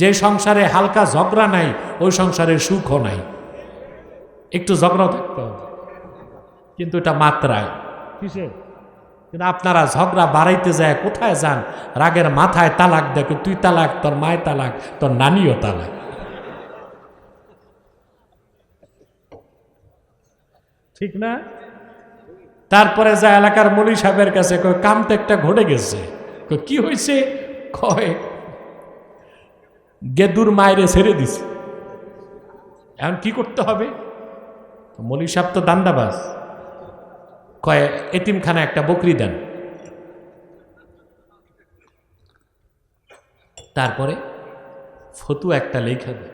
যে সংসারে হালকা ঝগড়া নাই, ওই সংসারে সুখও নাই। একটু ঝগড়া থাকতে হবে। কিন্তু এটা মাত্রায়। কিসে কিন্তু আপনারা ঝগড়া বাড়াইতে যায় কোথায় যান? রাগের মাথায় তালাক দেখো, তুই তালাক, তোর মায় তালাক, তোর নানিও তালাক। ঠিক না? তারপরে যা এলাকার মলি সাহেবের কাছে কয় কাম তো একটা ঘটে গেছে। কি হয়েছে? কয় গেদুর মায়েরে ছেড়ে দিছে। এখন কি করতে হবে? মলি সাহেব তো দান্দাবাজ। কয়, এতিমখানা একটা বকরি দেন। তারপরে ফতু একটা লেখা দেয়।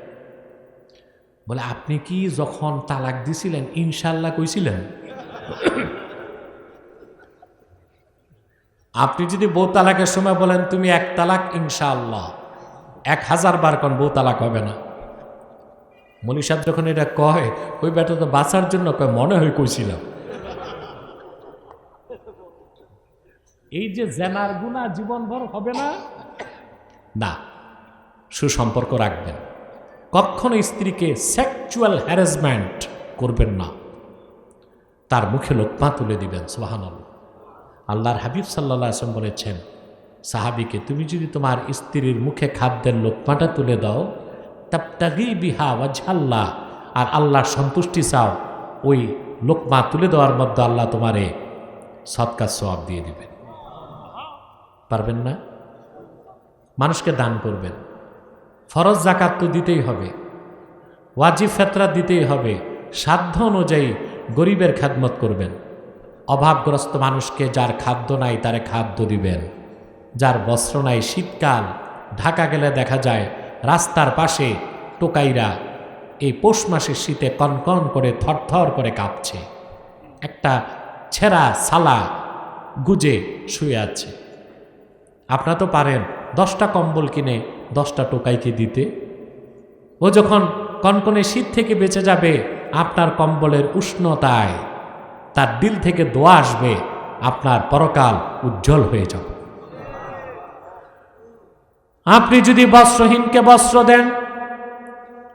বলে, আপনি কি যখন তালাক দিছিলেন ইনশাল্লাহ কইছিলেন? আপনি যদি বউ তালাকের সময় বলেন, তুমি এক তালাক, ইনশাআল্লাহ। এক হাজার বার কোন বউ তালাক হবে না। মলি সাহেব যখন এটা কয় ওই ব্যাটা তো বাঁচার জন্য কয়, মনে হয়ে কইছিলাম। এই যে জেনার গুণা জীবনভর হবে না না, সুসম্পর্ক রাখবেন। কখনো স্ত্রীকে সেক্সুয়াল হ্যারাসমেন্ট করবেন না। তার মুখে লোকমা তুলে দিবেন সোহান আল্লাহর হাবিব সাল্লাহ আসলাম বলেছেন সাহাবিকে, তুমি যদি তোমার স্ত্রীর মুখে খাদ্যের লোকমাটা তুলে দাও তাপ্তাগি বিহা ওয়াজহাল্লাহ, আর আল্লাহর সন্তুষ্টি চাও, ওই লোকমা তুলে দেওয়ার মধ্যে আল্লাহ তোমারে সৎকার সওয়াব দিয়ে দিবেন। পারবেন না? মানুষকে দান করবেন। ফরজ জাকাত তো দিতেই হবে। ওয়াজিব ফেতরা দিতেই হবে। সাধ্য অনুযায়ী গরিবের খাদমত করবেন। অভাবগ্রস্ত মানুষকে যার খাদ্য নাই, তারে খাদ্য দিবেন। যার বস্ত্র নাই শীতকাল, ঢাকা গেলে দেখা যায় রাস্তার পাশে টোকাইরা এই পৌষ মাসের শীতে কনকন করে থরথর করে কাঁপছে। একটা ছেঁড়া সালা গুজে শুয়ে আছে। আপনারা তো পারেন দশটা কম্বল কিনে দশটা টোকাইকে দিতে। ও যখন কনকনে শীত থেকে বেঁচে যাবে, আপনার কম্বলের উষ্ণতায় তার দিল থেকে দোয়া আসবে, আপনার পরকাল উজ্জ্বল হয়ে যাবে। আপনি যদি বস্ত্রহীনকে বস্ত্র দেন,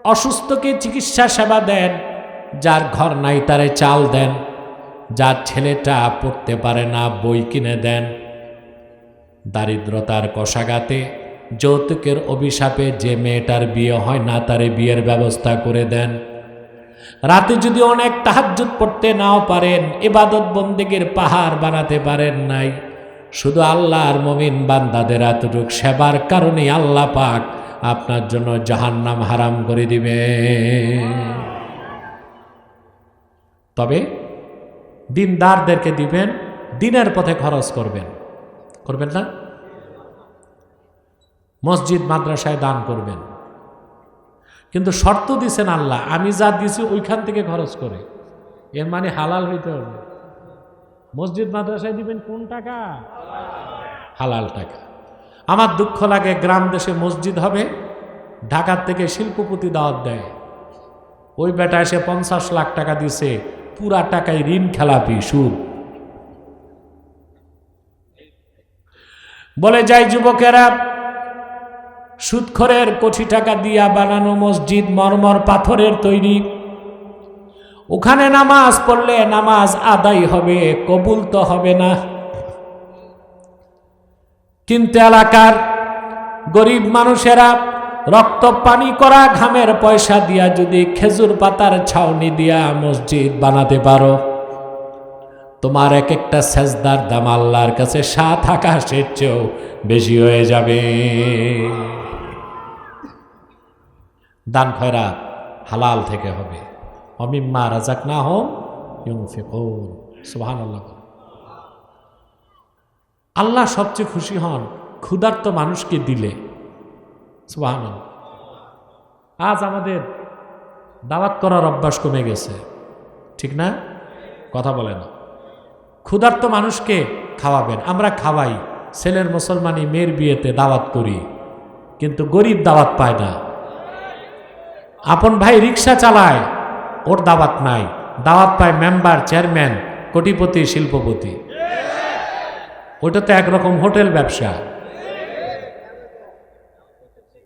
অসুস্থকে চিকিৎসা সেবা দেন, যার ঘর নাই তারে চাল দেন, যার ছেলেটা পড়তে পারে না, বই কিনে দেন। দারিদ্রতার কষাগাতে যৌতুকের অভিশাপে যে মেয়েটার বিয়ে হয় না, তারে বিয়ের ব্যবস্থা করে দেন। রাতে যদি অনেক তাহাজ্জুদ পড়তে নাও পারেন, এবাদত বন্দেগের পাহাড় বানাতে পারেন নাই। শুধু আল্লাহর মমিন বান্দাদের এতটুক সেবার কারণে আল্লাহ পাক আপনার জন্য জাহান্নাম হারাম করে দিবে। তবে দিনদারদেরকে দিবেন, দিনের পথে খরচ করবেন। করবেন না? মসজিদ, মাদ্রাসায় দান করবেন। কিন্তু শর্ত দিছেন আল্লাহ, আমি যা দিছি ওইখান থেকে খরচ করে। এর মানে হালাল হইতে হবে। মসজিদ মাদ্রাসায় দিবেন কোন টাকা? হালাল টাকা। আমার দুঃখ লাগে, গ্রাম দেশে মসজিদ হবে, ঢাকার থেকে শিল্পপতি দাওয়াত দেয়। ওই বেটা এসে পঞ্চাশ লাখ টাকা দিছে, পুরা টাকায় ঋণ খেলাপি, সুদ। বলে, যাই যুবকেরা, সুদখরের কোটি টাকা দিয়া বানানো মসজিদ মরমর পাথরের তৈরি। ওখানে নামাজ পড়লে নামাজ আদায় হবে, কবুল তো হবে না। কিন্তু এলাকার গরিব মানুষেরা রক্ত পানি করা ঘামের পয়সা দিয়া যদি খেজুর পাতার ছাউনি দিয়া মসজিদ বানাতে পারো। তোমার এক একটা সেজদার দাম আল্লাহর কাছে সাত আকাশের চেয়েও বেশি হয়ে যাবে। দান খয়রাত হালাল থেকে হবে। অমিম্মা রাজাক না হোম ইউফিকুন সুবহান আল্লাহ আল্লাহ সবচেয়ে খুশি হন ক্ষুধার্ত মানুষকে দিলে। সুবহান আজ আমাদের দাওয়াত করার অভ্যাস কমে গেছে। ঠিক না? কথা বলে না। ক্ষুধার্ত মানুষকে খাওয়াবেন। আমরা খাওয়াই। ছেলের মুসলমানি মেয়ের বিয়েতে দাওয়াত করি। কিন্তু গরিব দাওয়াত পায় না। আপন ভাই রিক্সা চালায়। ওর দাওয়াত নাই। দাওয়াত পায় মেম্বার, চেয়ারম্যান, কোটিপতি, শিল্পপতি। ওটা তো একরকম হোটেল ব্যবসা।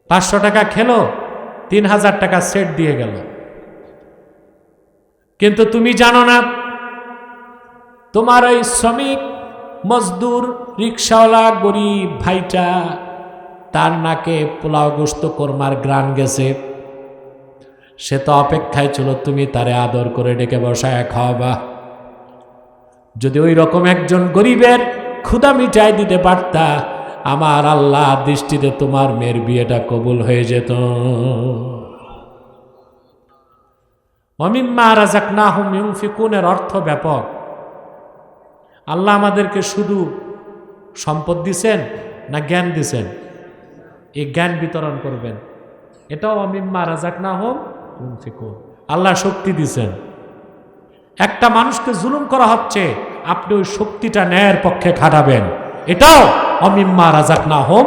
পাঁচশো টাকা খেলো, তিন হাজার টাকা সেট দিয়ে গেল। কিন্তু তুমি জানো না, তোমার ওই শ্রমিক, মজদুর, রিক্সাওয়ালা, গরিব ভাইটা, তার নাকে পোলাও গোস্ত কোরমার গ্রান গেছে। সে তো অপেক্ষায় ছিল, তুমি তারে আদর করে ডেকে বসায় খাওয়াবা যদি ওই রকম একজন গরিবের ক্ষুদা মিটাই দিতে পারতা, আমার আল্লাহ দৃষ্টিতে তোমার মেয়ের বিয়েটা কবুল হয়ে যেত। অমিম্মা রাজাক না হুম ইউফিকুনের অর্থ ব্যাপক। আল্লাহ আমাদেরকে শুধু সম্পদ দিছেন না জ্ঞান দিছেন? এই জ্ঞান বিতরণ করবেন। এটাও অমিম্মা রাজাক না ইউফিকুন আল্লাহ শক্তি দিছেন একটা মানুষকে জুলুম করা হচ্ছে, আপনি ওই শক্তিটা ন্যায়ের পক্ষে খাটাবেন। এটাও অমিম্মা রাজাক না হোম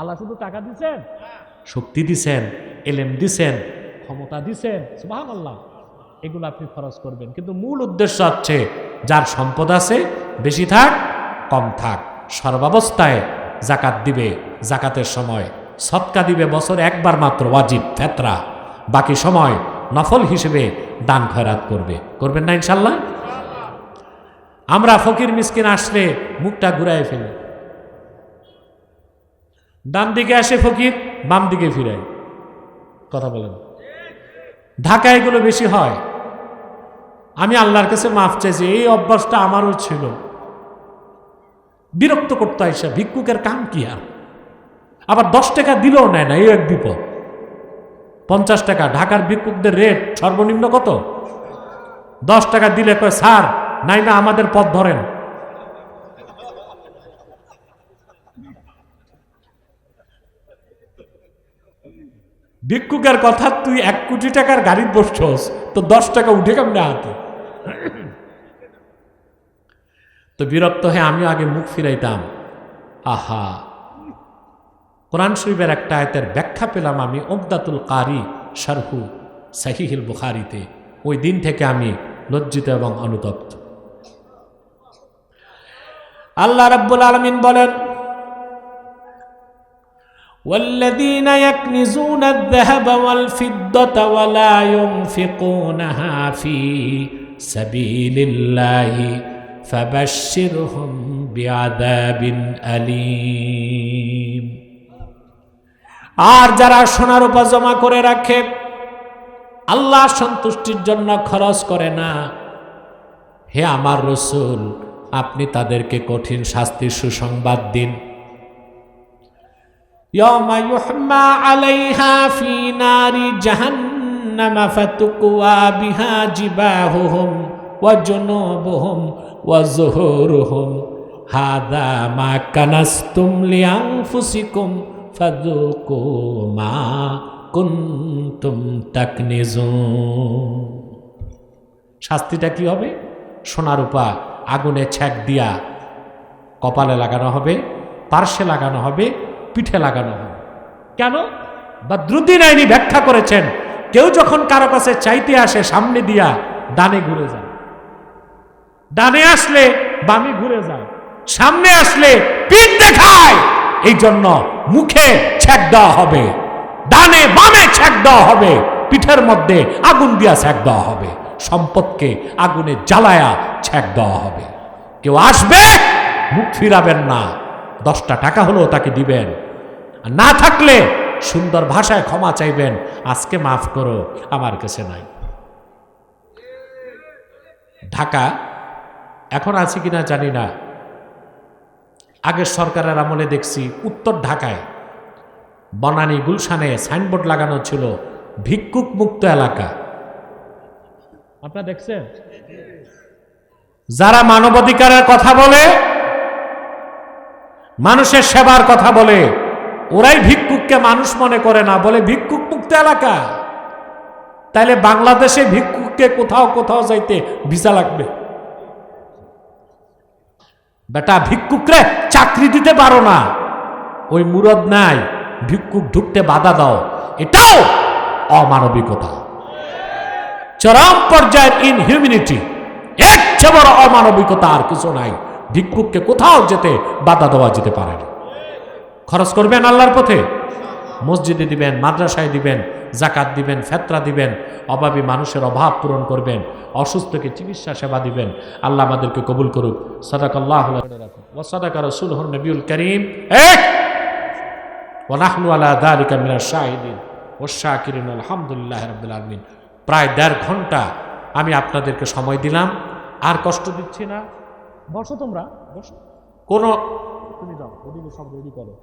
আল্লাহ শুধু টাকা দিছেন শক্তি দিছেন এলেম দিছেন ক্ষমতা দিছেন সুবহানাল্লাহ! এগুলো আপনি খরচ করবেন। কিন্তু মূল উদ্দেশ্য হচ্ছে, যার সম্পদ আছে, বেশি থাক, কম থাক। সর্বাবস্থায় জাকাত দিবে, জাকাতের সময়। সৎকা দিবে বছর একবার মাত্র, ওয়াজিব, ফেতরা। বাকি সময় নফল হিসেবে দান খয়রাত করবে। করবেন না ইনশাল্লাহ? আমরা ফকির মিসকিন আসলে মুখটা ঘুরায় ফেলি। ডান দিকে আসে ফকির, বাম দিকে ফিরাই কথা বলেন। ঢাকা এগুলো বেশি হয়। আমি আল্লাহর কাছে মাফ চাইছি এই অভ্যাসটা আমারও ছিল। বিরক্ত করতে আইসা ভিক্ষুকের কাম কি আর? আবার দশ টাকা দিলেও নেয় না, এই এক বিপদ। পঞ্চাশ টাকা, ঢাকার ভিক্ষুকদের রেট সর্বনিম্ন কত? দশ টাকা দিলে কয়, স্যার, নাই না, আমাদের পথ ধরেন। ভিক্ষুকের কথা, তুই এক কোটি টাকার গাড়ি বসছস তো দশ টাকা উঠে কেমনে হাতে তো বিরক্ত হয়ে আমিও আগে মুখ ফিরাইতাম। আহা কোরআন শরীফের একটা আয়তের ব্যাখ্যা পেলাম আমি ওমদাতুল কারি শারহু সাহিহিল বুখারিতে ওই দিন থেকে আমি লজ্জিত এবং অনুতপ্ত আল্লাহ রাব্বুল আলমিন বলেন والذين يكنزون الذهب والفضة ولا ينفقونها في سبيل الله فبشرهم بعذاب أليم আর যারা সোনার উপা জমা করে রাখে, আল্লাহ সন্তুষ্টির জন্য খরচ করে না। হে আমার রসুল, আপনি তাদেরকে কঠিন শাস্তির সুসংবাদ দিন। হাদা মা কানাস্তুম লিয়াং ফুসিকুম ফাজুকু মা কুন্তুম তাকনিজু শাস্তিটা কি হবে? সোনার উপা আগুনে ছ্যাক দিয়া কপালে লাগানো হবে, পার্শ্বে লাগানো হবে, পিঠে লাগানো হবে। কেন? বা বদরুদ্দিন আইনি ব্যাখ্যা করেছেন, কেউ যখন কারও কাছে চাইতে আসে সামনে দিয়া ডানে ঘুরে যায়। ডানে আসলে বামে ঘুরে যায়, সামনে আসলে পিঠ দেখায়। এই জন্য মুখে ছ্যাক দেওয়া হবে, ডানে বামে ছ্যাক দেওয়া হবে, পিঠের মধ্যে আগুন দিয়া ছ্যাক দেওয়া হবে, সম্পদকে আগুনে জ্বালায়া ছ্যাক দেওয়া হবে। কেউ আসবে, মুখ ফিরাবেন না, দশটা টাকা হলেও তাকে দিবেন। না থাকলে সুন্দর ভাষায় ক্ষমা চাইবেন, আজকে মাফ করো, আমার কাছে নাই। ঢাকা, এখন আছে কিনা জানি না। আগের সরকারের আমলে দেখছি উত্তর ঢাকায় বনানী গুলশানে সাইনবোর্ড লাগানো ছিল ভিক্ষুক মুক্ত এলাকা। আপনারা দেখছেন? যারা মানবাধিকারের কথা বলে, মানুষের সেবার কথা বলে, ওরাই ভিক্ষুককে মানুষ মনে করে না, বলে ভিক্ষুক মুক্ত এলাকা। তাইলে বাংলাদেশে ভিক্ষুককে কোথাও কোথাও যাইতে ভিসা লাগবে। বেটা, ভিক্ষুকরে চাকরি দিতে পারো না। ওই মুরদ নাই, ভিক্ষুক ঢুকতে বাধা দাও। এটাও অমানবিকতা। চরম পর্যায়ের ইনহিউমিনিটি এর চেয়ে বড় অমানবিকতা আর কিছু নাই। ভিক্ষুককে কোথাও যেতে বাধা দেওয়া যেতে পারে না। খরচ করবেন আল্লাহর পথে। মসজিদে দিবেন, মাদ্রাসায় দিবেন জাকাত দিবেন, ফেতরা দিবেন, অভাবী মানুষের অভাব পূরণ করবেন, অসুস্থকে চিকিৎসা সেবা দিবেন। আল্লাহ আমাদেরকে কবুল করুক। সদাক আল্লাহ ও সদাক রসুল হন নবিউল করিম। ও আলহামদুলিল্লাহ রবিল প্রায় দেড় ঘণ্টা আমি আপনাদেরকে সময় দিলাম। আর কষ্ট দিচ্ছি না। বসো তোমরা। বসো। কোনো সব রেডি করো।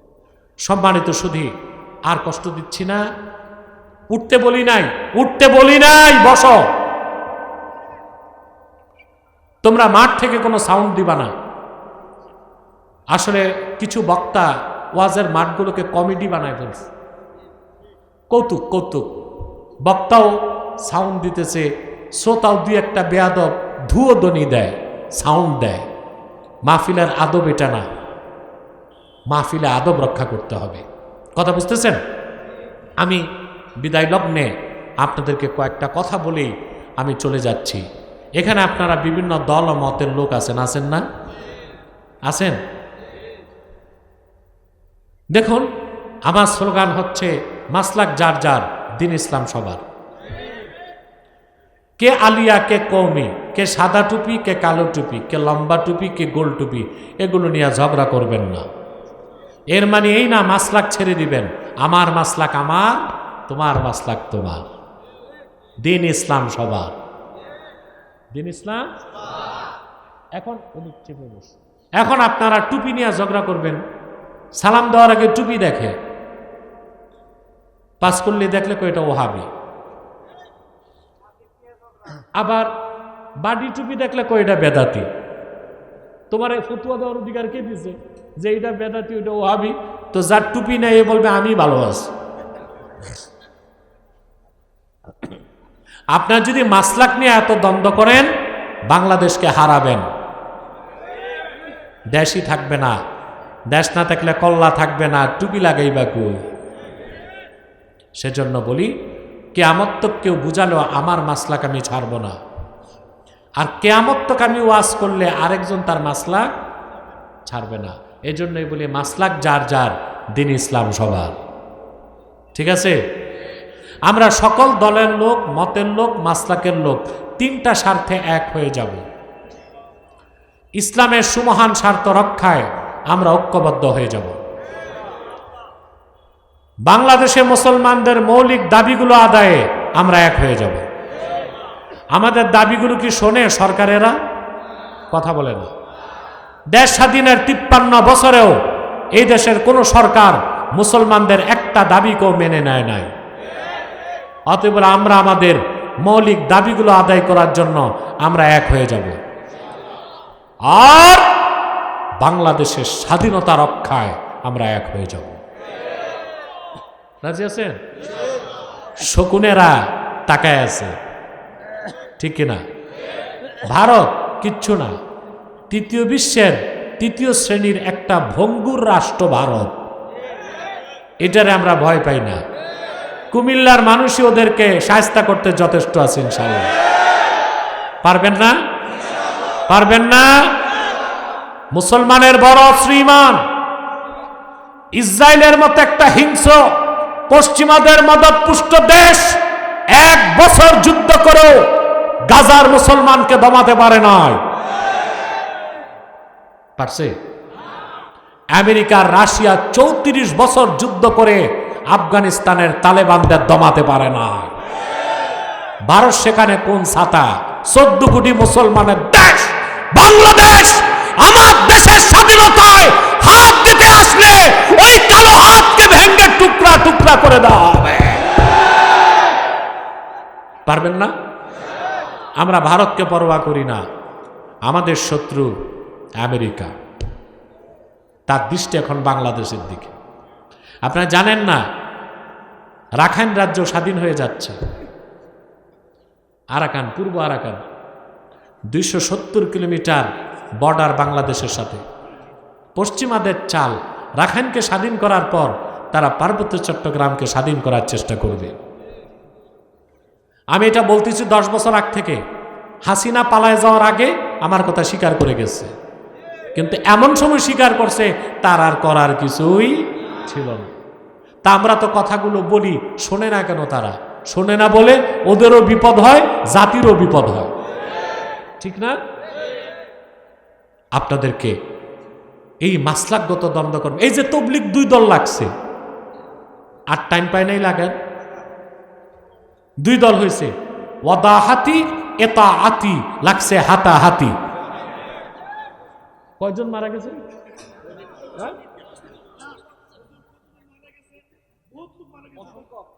সম্মানিত শুধু আর কষ্ট দিচ্ছি না। উঠতে বলি নাই, উঠতে বলি নাই, বসো। তোমরা মাঠ থেকে কোনো সাউন্ড দিবা না। আসলে কিছু বক্তা ওয়াজের মাঠগুলোকে কমেডি বানায় ফেলছে কৌতুক কৌতুক। বক্তাও সাউন্ড দিতেছে, শ্রোতাও দুই একটা বেয়াদব ধুয়ো দনি দেয় সাউন্ড দেয়। মাহফিলের আদব এটা না। মাহফিলে আদব রক্ষা করতে হবে। কথা বুঝতেছেন? আমি বিদায় লগ্নে আপনাদেরকে কয়েকটা কথা বলেই আমি চলে যাচ্ছি। এখানে আপনারা বিভিন্ন দল ও মতের লোক আছেন আছেন না? আছেন? দেখুন, আমার স্লোগান হচ্ছে, মাসলাক যার যার, দিন ইসলাম সবার। কে আলিয়া, কে কৌমি, কে সাদা টুপি, কে কালো টুপি, কে লম্বা টুপি, কে গোল টুপি, এগুলো নিয়ে ঝগড়া করবেন না। এর মানে এই না, মাসলাক ছেড়ে দিবেন। আমার মাসলাক আমার তোমার মাসলাক তোমার। দিন ইসলাম সবার। দিন ইসলাম? এখন এখন আপনারা টুপি নিয়ে ঝগড়া করবেন। সালাম দেওয়ার আগে টুপি দেখে। পাস করলে দেখলে কয়টা ওহাবি। আবার বাডি টুপি দেখলে কয়টা বেদাতি। তোমার এই ফতুয়া দেওয়ার অধিকার কে দিছে? যে এটা বেদাতি, ওইটা ওহাবি। তো যার টুপি নেই বলবে, আমি ভালো আছি। আপনার যদি মাসলাক নিয়ে এত দ্বন্দ্ব করেন, বাংলাদেশকে হারাবেন। দেশই থাকবে না। দেশ না থাকলে কল্লা থাকবে না, টুপি লাগাইবা কই? সেজন্য বলি কেয়ামত্তক কেউ বুঝালেও আমার মাসলাক আমি ছাড়ব না। আর কেয়ামত্তক আমি ওয়াজ করলে আরেকজন তার মাসলাক ছাড়বে না। এজন্যই বলি, মাসলাক যার যার, দিন ইসলাম সবার। ঠিক আছে? আমরা সকল দলের লোক, মতের লোক, মাসলাকের লোক, তিনটা স্বার্থে এক হয়ে যাব। ইসলামের সুমহান স্বার্থ রক্ষায় আমরা ঐক্যবদ্ধ হয়ে যাব। বাংলাদেশে মুসলমানদের মৌলিক দাবিগুলো আদায়ে আমরা এক হয়ে যাব। আমাদের দাবিগুলো কি শোনে সরকারেরা? কথা বলে না। দেশ স্বাধীনের তিপ্পান্ন বছরেও এই দেশের কোনো সরকার মুসলমানদের একটা দাবিকেও মেনে নেয় নাই। অতএব আমরা আমাদের মৌলিক দাবিগুলো আদায় করার জন্য আমরা এক হয়ে যাব। আর বাংলাদেশের স্বাধীনতা রক্ষায় আমরা এক হয়ে যাব। রাজি আছেন? শকুনেরা তাকায় আছে। ঠিক কিনা? ভারত কিচ্ছু না। তৃতীয় বিশ্বের তৃতীয় শ্রেণির একটা ভঙ্গুর রাষ্ট্র ভারত। এটারে আমরা ভয় পাই না। কুমিল্লার মানুষই ওদেরকে সাহস্তা করতে যথেষ্ট আছে ইনশাল্লাহ পারবেন না? পারবেন না? মুসলমানের বড় শ্রীমান ইসরায়েলের মতো একটা হিংস্র, পশ্চিমাদের মদতপুষ্ট দেশ এক বছর যুদ্ধ করেও গাজার মুসলমানকে দমাতে পারে নাই। পারছে? আমেরিকার রাশিয়া চৌত্রিশ বছর যুদ্ধ করে আফগানিস্তানের তালেবানদের দমাতে পারে না। ভারত সেখানে কোন ছাতা? চোদ্দ কোটি মুসলমানের দেশ। বাংলাদেশ, আমার দেশের স্বাধীনতায় হাত দিতে আসলে ওই কালো হাতকে ভেঙ্গে টুকরা টুকরা করে দেওয়া হবে। পারবেন না? আমরা ভারতকে পরোয়া করি না। আমাদের শত্রু আমেরিকা। তার দৃষ্টি এখন বাংলাদেশের দিকে। আপনারা জানেন না, রাখাইন রাজ্য স্বাধীন হয়ে যাচ্ছে। আরাকান, পূর্ব আরাকান, দুইশো সত্তর কিলোমিটার বর্ডার বাংলাদেশের সাথে। পশ্চিমাদের চাল রাখাইনকে স্বাধীন করার পর তারা পার্বত্য চট্টগ্রামকে স্বাধীন করার চেষ্টা করবে। আমি এটা বলতেছি দশ বছর আগ থেকে। হাসিনা পালায় যাওয়ার আগে আমার কথা স্বীকার করে গেছে। কিন্তু এমন সময় স্বীকার করছে, তার আর করার কিছুই ছিল না। তা আমরা তো কথাগুলো বলি, শোনে না কেন তারা? শোনে না বলে ওদেরও বিপদ হয়, জাতিরও বিপদ হয়। ঠিক না? আপনাদেরকে এই মাসলাকগত দ্বন্দ্ব করবে এই যে তবলিক দুই দল লাগছে। আর টাইম পায় নাই লাগেন। দুই দল হয়েছে। ওয়াদা হাতি এতা আতি লাগছে হাতা হাতি কয়জন মারা গেছে? হ্যাঁ?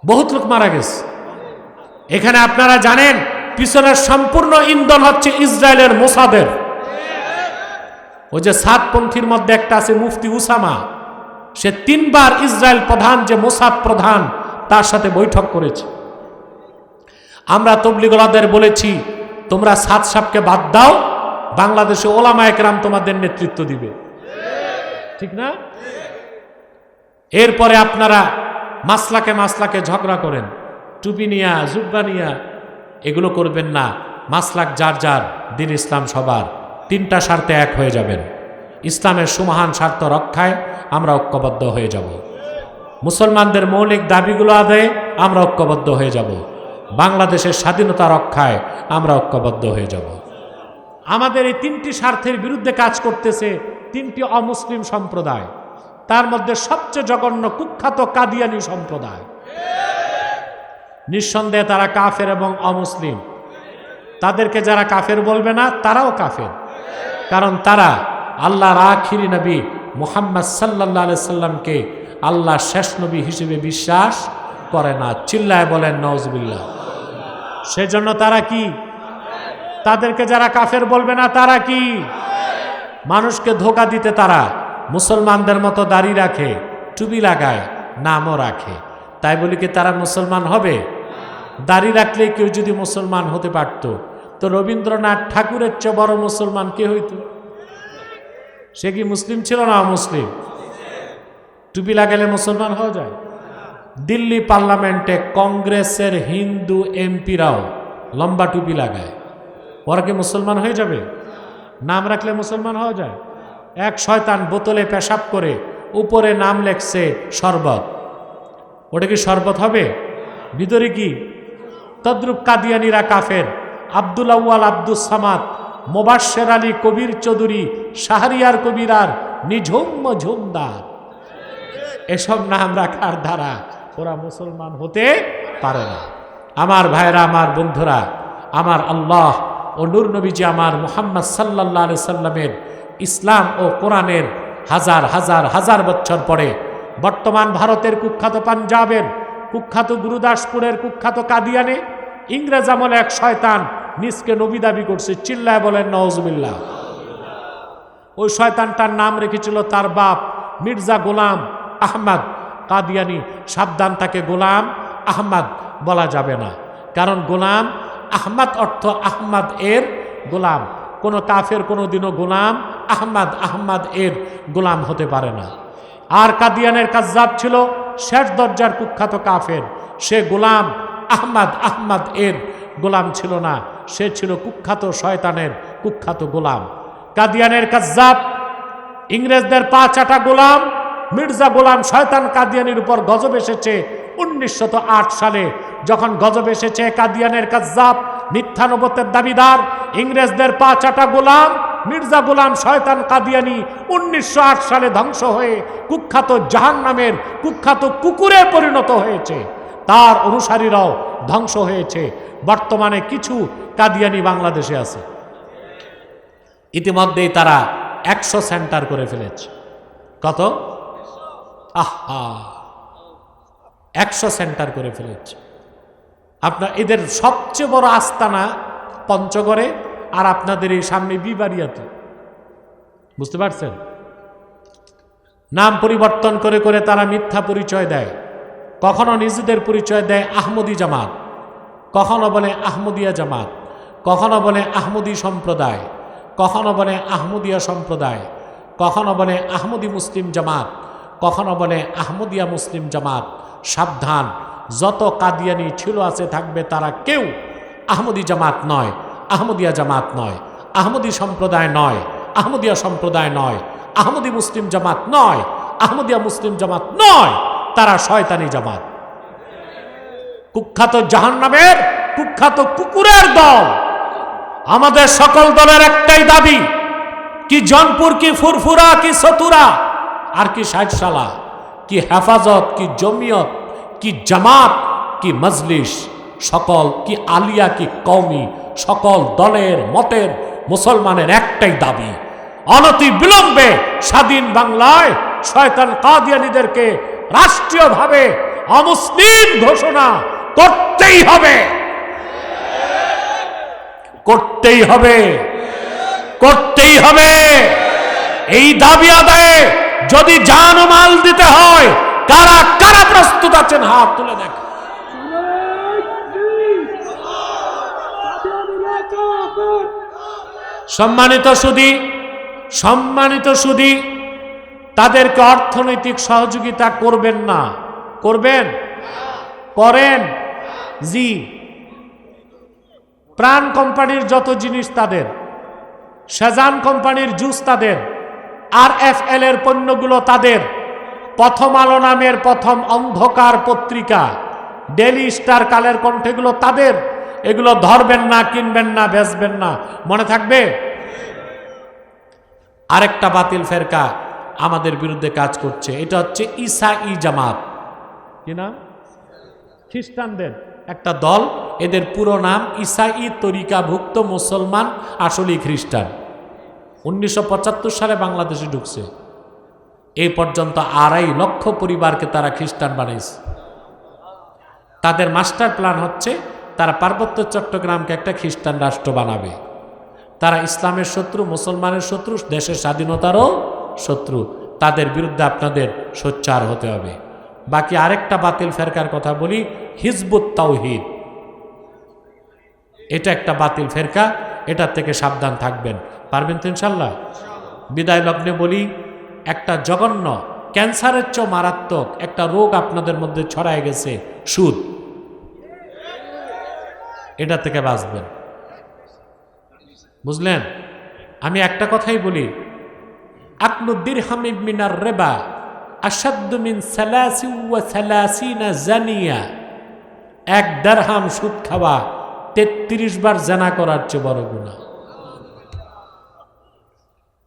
বহুত লোক মারা গেছে। এখানে আপনারা জানেন, পিছনের সম্পূর্ণ ইন্ধন হচ্ছে ইসরায়েলের মোসাদের। ওই যে সাতপন্থীর মধ্যে একটা আছে মুফতি উসামা। সে তিনবার ইসরায়েল প্রধান, যে মোসাদ প্রধান, তার সাথে বৈঠক করেছে। আমরা তবলিগলাদের বলেছি, তোমরা সাত সাপকে বাদ দাও, বাংলাদেশে ওলামা একরাম তোমাদের নেতৃত্ব দিবে। ঠিক না? এরপরে আপনারা মাসলাকে মাসলাকে ঝগড়া করেন, টুপি নিয়া, জুব্বা নিয়া, এগুলো করবেন না। মাসলাক যার যার, দিন ইসলাম সবার। তিনটা স্বার্থে এক হয়ে যাবেন। ইসলামের সুমহান স্বার্থ রক্ষায় আমরা ঐক্যবদ্ধ হয়ে যাব। মুসলমানদের মৌলিক দাবিগুলো আদায়ে আমরা ঐক্যবদ্ধ হয়ে যাব। বাংলাদেশের স্বাধীনতা রক্ষায় আমরা ঐক্যবদ্ধ হয়ে যাব। আমাদের এই তিনটি স্বার্থের বিরুদ্ধে কাজ করতেছে তিনটি অমুসলিম সম্প্রদায়। তার মধ্যে সবচেয়ে জঘন্য কুখ্যাত কাদিয়ানি সম্প্রদায়। নিঃসন্দেহে তারা কাফের এবং অমুসলিম। তাদেরকে যারা কাফের বলবে না, তারাও কাফের। কারণ তারা আল্লাহর আখিরি নবী মুহাম্মদ সাল্লাহ সাল্লামকে আল্লাহ শেষ নবী হিসেবে বিশ্বাস করে না। চিল্লায় বলেন নওজবিল্লা সেজন্য তারা কি? তাদেরকে যারা কাফের বলবে না, তারা কি? মানুষকে ধোকা দিতে তারা মুসলমানদের মতো দাড়ি রাখে, টুপি লাগায়, নামও রাখে। তাই বলি কি তারা মুসলমান হবে? দাড়ি রাখলে কেউ যদি মুসলমান হতে পারত, তো রবীন্দ্রনাথ ঠাকুরের চেয়ে বড় মুসলমান কে হইত? সে কি মুসলিম ছিল না মুসলিম টুপি লাগালে মুসলমান হওয়া যায়? দিল্লি পার্লামেন্টে কংগ্রেসের হিন্দু এমপিরাও লম্বা টুপি লাগায়। ওরা কি মুসলমান হয়ে যাবে? নাম রাখলে মুসলমান হওয়া যায়? এক শয়তান বোতলে পেশাব করে উপরে নাম লেখছে শরবত। ওটা কি শরবত হবে? ভিতরে কি? তদ্রুপ কাদিয়ানিরা কাফের। আব্দুল আউয়াল আব্দুল সামাদ মোবাশ্বের আলী কবির চৌধুরী, শাহরিয়ার কবিরার নিঝুম ঝুমদার। এসব নাম রাখার দ্বারা ওরা মুসলমান হতে পারে না। আমার ভাইরা, আমার বন্ধুরা, আমার আল্লাহ ও নূর নবীজি আমার মোহাম্মদ সাল্লাহ আলি সাল্লামের ইসলাম ও কোরআনের হাজার হাজার হাজার বছর পরে বর্তমান ভারতের কুখ্যাত পাঞ্জাবের কুখ্যাত গুরুদাসপুরের কুখ্যাত কাদিয়ানে ইংরেজ আমলে এক শয়তান নিজকে নবী দাবি করছে, চিল্লায় বলেন নওয়াজবিল্লা ওই শয়তানটার নাম রেখেছিল তার বাপ মির্জা গোলাম আহমদ। কাদিয়ানি সাবধান, তাকে গোলাম আহমদ বলা যাবে না। কারণ গোলাম আহমদ অর্থ আহমদ এর গোলাম। কোনো কাফের কোনো দিনও গোলাম আহমদ আহমদ এর গোলাম হতে পারে না। আর কাদিয়ানের কাজাব ছিল শেষ দরজার কুখ্যাত কাফের। সে গোলাম আহমদ আহমদ এর গোলাম ছিল না, সে ছিল কুখ্যাত শয়তানের কুখ্যাত গোলাম। কাদিয়ানের কাজাব ইংরেজদের পা চাটা গোলাম, মির্জা গোলাম শয়তান কাদিয়ানির উপর গজব এসেছে উনিশশো আট সালে। যখন গজব এসেছে কাদিয়ানের কাজাব মিথ্যানবতের দাবিদার, ইংরেজদের পা চাটা গোলাম মির্জা গোলাম শয়তান কাদিয়ানি উনিশশো আট সালে ধ্বংস হয়ে কুখ্যাত জাহান নামের কুখ্যাত কুকুরে পরিণত হয়েছে। তার অনুসারীরাও ধ্বংস হয়েছে। বর্তমানে কিছু কাদিয়ানি বাংলাদেশে আছে। ইতিমধ্যেই তারা একশো সেন্টার করে ফেলেছে। কত? আহা! একশো সেন্টার করে ফেলেছে। আপনার এদের সবচেয়ে বড় আস্তানা পঞ্চগড়ে আর আপনাদের এই সামনে বিবারিয়াতে। বুঝতে পারছেন? নাম পরিবর্তন করে করে তারা মিথ্যা পরিচয় দেয়। কখনো নিজেদের পরিচয় দেয় আহমদি জামাত। কখনো বলে আহমদিয়া জামাত। কখনো বলে আহমদি সম্প্রদায়। কখনো বলে আহমদিয়া সম্প্রদায়। কখনো বলে আহমদি মুসলিম জামাত। কখনো বলে আহমদিয়া মুসলিম জামাত। সাবধান, যত কাদিয়ানি ছিল আছে থাকবে তারা কেউ আহমদি জামাত নয়। আহমদিয়া জামাত নয়, আহমদি সম্প্রদায় নয়, আহমদিয়া সম্প্রদায় নয়, আহমদি মুসলিম জামাত নয়, আহমদিয়া মুসলিম জামাত নয়, তারা শয়তানি জামাত। কুখ্যাত জাহান্নামের, কুখ্যাত কুকুরের দল। আমাদের সকল দলের একটাই দাবি, কি জনপুর, কি ফুরফুরা, কি সতুরা, আর কি ষাটশালা কি হেফাজত, কি জমিয়ত, কি জামাত, কি মজলিস, সকল, কি আলিয়া, কি কওমি সকল দলের, মতের, মুসলমানের একটাই দাবি, অনতি বিলম্বে স্বাধীন বাংলায় শয়তান কাদিয়ানিদেরকে রাষ্ট্রীয়ভাবে অমুসলিম ঘোষণা করতেই হবে। করতেই হবে। করতেই হবে। এই দাবি আদায়ে যদি জান ও মাল দিতে হয়, কারা কারা প্রস্তুত আছেন হাত তুলে দেখ সম্মানিত সুদী সম্মানিত সুদী, তাদেরকে অর্থনৈতিক সহযোগিতা করবেন না। করবেন? করেন? জি। প্রাণ কোম্পানির যত জিনিস তাদের শাজান কোম্পানির জুস তাদের, আর এফ এল এর পণ্যগুলো তাদের, প্রথম আলো নামের প্রথম অন্ধকার পত্রিকা ডেলি স্টার কালের কণ্ঠেগুলো তাদের এগুলো ধরবেন না, কিনবেন না, বেচবেন না। মনে থাকবে? আরেকটা বাতিল ফেরকা আমাদের বিরুদ্ধে কাজ করছে। এটা হচ্ছে ইসা ই জামাত। কি নাম? খ্রিস্টানদের। একটা দল, এদের পুরো নাম ইসাই তরিকাভুক্ত মুসলমান, আসলেই খ্রিস্টান। উনিশশো পঁচাত্তর সালে বাংলাদেশে ঢুকছে। এই পর্যন্ত আড়াই লক্ষ পরিবারকে তারা খ্রিস্টান বানাইছে। তাদের মাস্টার প্ল্যান হচ্ছে তারা পার্বত্য চট্টগ্রামকে একটা খ্রিস্টান রাষ্ট্র বানাবে। তারা ইসলামের শত্রু, মুসলমানের শত্রু, দেশের স্বাধীনতারও শত্রু। তাদের বিরুদ্ধে আপনাদের সোচ্চার হতে হবে। বাকি আরেকটা বাতিল ফেরকার কথা বলি, হিজবুত তাওহিদ। এটা একটা বাতিল ফেরকা, এটার থেকে সাবধান থাকবেন। পারবেন তো ইনশাল্লাহ বিদায় লগ্নে বলি, একটা জঘন্য, ক্যান্সারের চেয়েও মারাত্মক একটা রোগ আপনাদের মধ্যে ছড়ায় গেছে, সুদ। এটা থেকে বাঁচবেন। বুঝলেন? আমি একটা কথাই বলি, আকলু দিরহামি মিনার রেবা আসাদ্দু মিন সালাসি ওয়া সালাসিনা জানিয়া। এক দেড়হাম সুদ খাওয়া তেত্রিশ বার জানা করার চেয়ে বড় গুণা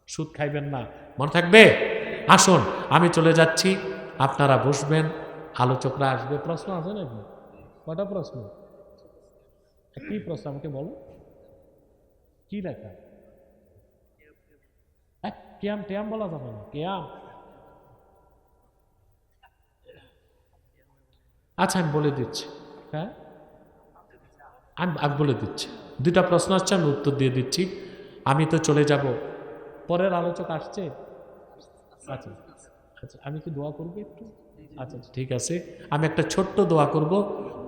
সুদ খাইবেন না। মনে থাকবে? আসুন, আমি চলে যাচ্ছি। আপনারা বসবেন, আলোচকরা আসবে। প্রশ্ন আছে নাকি? কটা প্রশ্ন? কি প্রশ্ন আমাকে বলো। কি লেখা? কেয়াম টেয়াম বলা যাবে না। কেয়াম। আচ্ছা আমি বলে দিচ্ছি। হ্যাঁ? আমি আমি বলে দিচ্ছি। দুটা প্রশ্ন আসছে আমি উত্তর দিয়ে দিচ্ছি। আমি তো চলে যাব। পরের আলোচক আসছে? আচ্ছা। আচ্ছা আমি কি দোয়া করব একটু? আচ্ছা আচ্ছা, ঠিক আছে। আমি একটা ছোট্ট দোয়া করব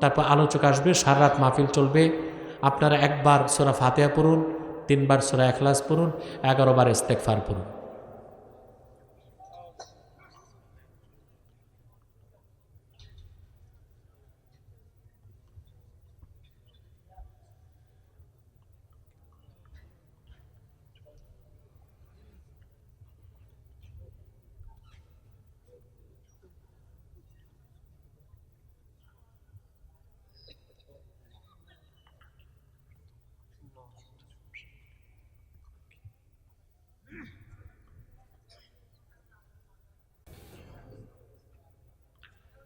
তারপর আলোচক আসবে সারা রাত মাহফিল চলবে। আপনারা একবার সোরা ফাতেহা পড়ুন তিনবার সোরা এখলাস পড়ুন এগারোবার ইস্তেকফার পড়ুন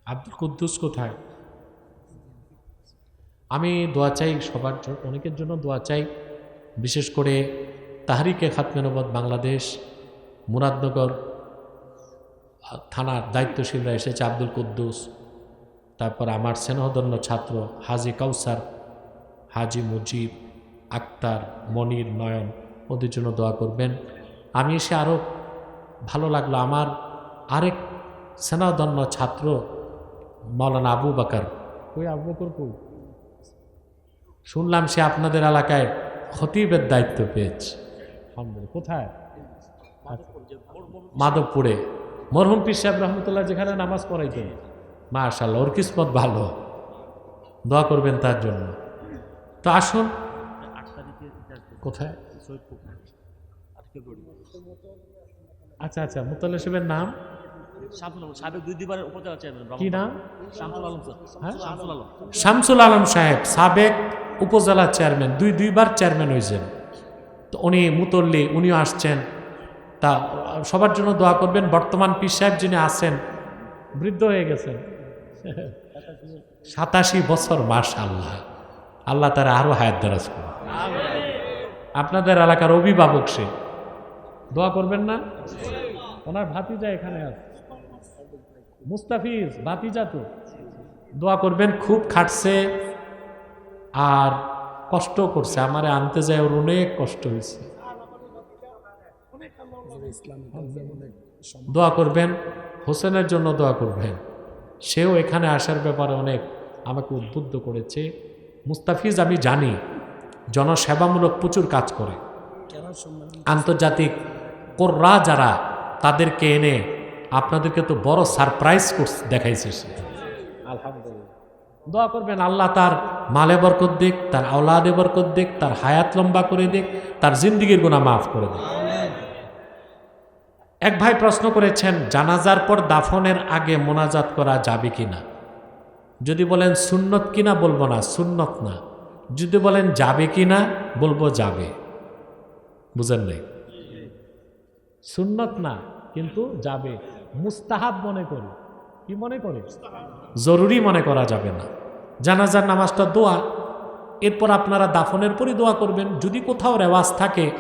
আব্দুল কুদ্দুস কোথায়? আমি দোয়া চাই সবার অনেকের জন্য দোয়া চাই, বিশেষ করে তাহারিকে খাতমেনবদ বাংলাদেশ, মুরাদনগর থানার দায়িত্বশীলরা এসেছে, আব্দুল কুদ্দুস, তারপর আমার স্নেহধন্য ছাত্র হাজি কাউসার, হাজি মুজিব, আক্তার, মনির, নয়ন, ওদের জন্য দোয়া করবেন। আমি এসে আরও ভালো লাগল। আমার আরেক স্নেহধন্য ছাত্র মৌলানা আবু বাকার। ওই আবু বকর কই? শুনলাম সে আপনাদের এলাকায় খতিবের দায়িত্ব পেয়েছে। আলহামদুলিল্লাহ কোথায়? মাধবপুরে। মরহুম পীর সাহেব রহমতুল্লাহ যেখানে নামাজ পড়াইতেন। মাশাল্লাহ ওর কিসমত ভালো। দোয়া করবেন তার জন্য। তো আসুন। কোথায়? আচ্ছা আচ্ছা মুতাল্লা সাহেবের নাম? সাবেক দুই দুইবারের উপজেলা চেয়ারম্যান কি নাম? শামসুল আলম হ্যাঁ? শামসুল আলম। শামসুল আলম সাহেব সাবেক উপজেলা চেয়ারম্যান দুই দুইবার চেয়ারম্যান হয়েছেন তো উনি মুতল্লি উনিও আসছেন। তা সবার জন্য দোয়া করবেন। বর্তমান পীর সাহেব যিনি আছেন বৃদ্ধ হয়ে গেছেন। সাতাশি বছর মাস আল্লাহ আল্লাহ তারা আরও হায়াত দারাজ করুন আপনাদের এলাকার অভিভাবক সে। দোয়া করবেন না? ওনার ভাতিজা এখানে আছে। মুস্তাফিজ ভাতিজা দোয়া করবেন, খুব খাটছে আর কষ্ট করছে। আমারে আনতে যায়, ওর অনেক কষ্ট হয়েছে। দোয়া করবেন, হোসেনের জন্য দোয়া করবেন। সেও এখানে আসার ব্যাপারে অনেক আমাকে উদ্বুদ্ধ করেছে। মুস্তাফিজ, আমি জানি, জনসেবামূলক প্রচুর কাজ করে। আন্তর্জাতিক কোররা যারা তাদেরকে এনে আপনাদেরকে তো বড় সারপ্রাইজ করছে দেখাইছে সে। আলহামদুলিল্লাহ। দোয়া করবেন আল্লাহ তার মালে বরকত দিক তার আওলাদে বরকত দিক তার হায়াত লম্বা করে দিক তার জিন্দিগির গুণা মাফ করে দিক। এক ভাই প্রশ্ন করেছেন জানাজার পর দাফনের আগে মোনাজাত করা যাবে কি না যদি বলেন সুন্নত কিনা বলব না সুন্নত না। যদি বলেন যাবে কি না বলব যাবে। বুঝেন নাই? সুন্নত না কিন্তু যাবে। মুস্তাহাব মনে করি। কি মনে করি? জরুরি মনে করা যাবে না। জানাজার নামাজটা দোয়া। এরপর আপনারা দাফনের পরই দোয়া করবেন। যদি কোথাও রেওয়াজ থাকে,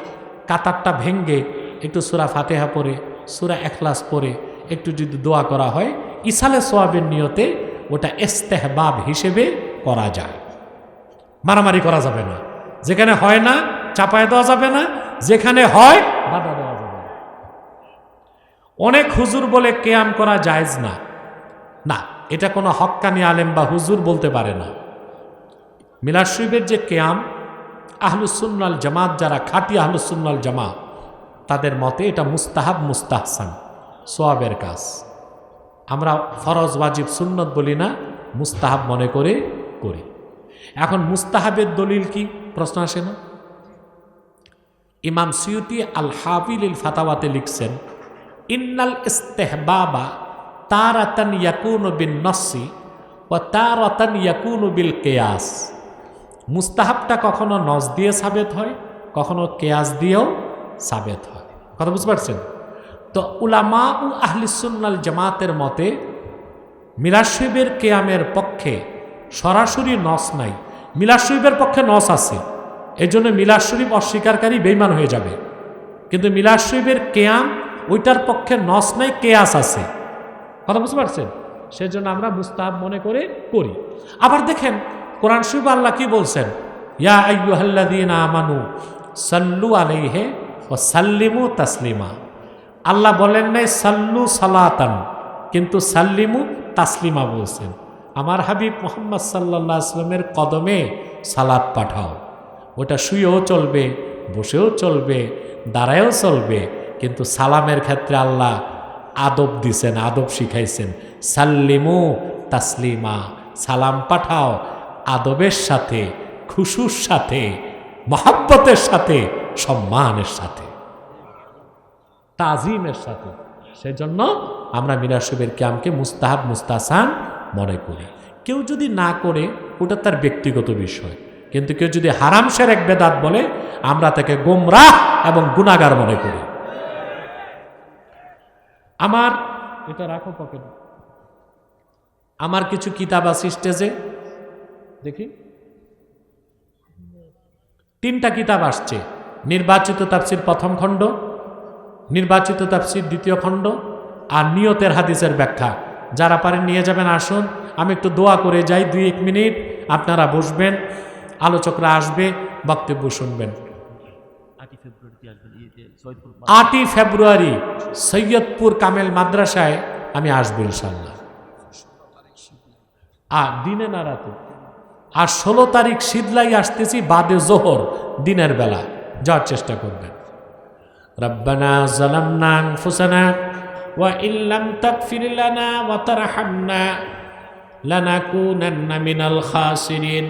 কাতারটা ভেঙ্গে একটু সুরা ফাতেহা পরে সুরা এখলাস পরে একটু যদি দোয়া করা হয়, ইসালে সোয়াবের নিয়তে ওটা এস্তেহবাব হিসেবে করা যায়। মারামারি করা যাবে না। যেখানে হয় না, চাপায় দেওয়া যাবে না। যেখানে হয়, বাধা দেওয়া অনেক হুজুর বলে কেয়াম করা জায়েজ না। না, এটা কোনো হক্কানি আলেম বা হুজুর বলতে পারে না। মিলাদ শরীফের যে কেয়াম আহলুসুন্নাল জামাত, যারা খাঁটি আহলুসুন্নাল জামা তাদের মতে এটা মুস্তাহাব, মুস্তাহসান, সোয়াবের কাজ। আমরা ফরজ, ওয়াজিব, সুন্নত বলি না, মুস্তাহাব মনে করে করি। এখন মুস্তাহাবের দলিল কি? প্রশ্ন আসে না? ইমাম সিউতি আল হাফিল ফাতাওয়াতে লিখছেন ইন্নাল ইস্তেহবাবা তারাতান ইয়াকুনু বিন নসি ও তারাতান ইয়াকুনু বিল কেয়াস। মুস্তাহাবটা কখনো নস দিয়ে সাবেত হয়, কখনো কেয়াস দিয়েও সাবেত হয়। কথা বুঝতে পারছেন? তো উলামা ও আহলিসুন্নাল জামাতের মতে মিলাশিবের কেয়ামের পক্ষে সরাসরি নস নাই। মিলাদ পক্ষে নস আছে। এই জন্য মিলাদ শরীফ অস্বীকারী বেইমান হয়ে যাবে। কিন্তু মিলাদ কেয়াম ওইটার পক্ষে নস নাই, কেয়াস আছে। কথা বুঝতে পারছেন? সেজন্য আমরা মুস্তাহাব মনে করে করি আবার দেখেন, কোরআন শরীফ আল্লাহ কি বলছেন? ইয়া আইয়ুহাল্লাযীনা আমানু সাল্লু আলাইহি ওয়া সাল্লিমু তাসলিমা। আল্লাহ বলেন নাই, সাল্লু সালাতান, কিন্তু সাল্লিমু তাসলিমা বলছেন। আমার হাবিব মোহাম্মদ সাল্লাহ আসলামের কদমে সালাদ পাঠাও। ওটা শুয়েও চলবে, বসেও চলবে, দাঁড়ায়ও চলবে কিন্তু সালামের ক্ষেত্রে আল্লাহ আদব দিছেন, আদব শিখাইছেন। সাল্লিমু তাসলিমা, সালাম পাঠাও আদবের সাথে, খুশুর সাথে, মহাব্বতের সাথে, সম্মানের সাথে, তাজিমের সাথে। সেজন্য আমরা মিরাসবের ক্যামকে মুস্তাহাব, মুস্তাসান মনে করি। কেউ যদি না করে, ওটা তার ব্যক্তিগত বিষয়। কিন্তু কেউ যদি হারামশের এক বেদাত বলে, আমরা তাকে গোমরাহ এবং গুণাগার মনে করি। আমার এটা রাখো পকেট আমার কিছু কিতাব আছে স্টেজে দেখি। তিনটা কিতাব আসছে। নির্বাচিত তাফসির প্রথম খণ্ড নির্বাচিত তাফসির দ্বিতীয় খণ্ড আর নিয়তের হাদিসের ব্যাখ্যা। যারা পারেন নিয়ে যাবেন আসুন। আমি একটু দোয়া করে যাই দুই এক মিনিট। আপনারা বসবেন আলোচকরা আসবে বক্তব্য শুনবেন আটই ফেব্রুয়ারিতে আসবেন ইয়েতে সৈয়দপুর আটই ফেব্রুয়ারি সৈয়দপুর কামেল মাদ্রাসায় আমি আসব ইনশাল্লাহ আর দিনে না রাতে। আর ষোলো তারিখ শীতলাই আসতেছি, বাদে জোহর, দিনের বেলা। যাওয়ার চেষ্টা করবেন। রব্বানা জালামনা আনফুসানা ওয়া ইল্লাম তাগফির লানা ওয়া তারহামনা লানাকুনান্না মিনাল খাসিরিন।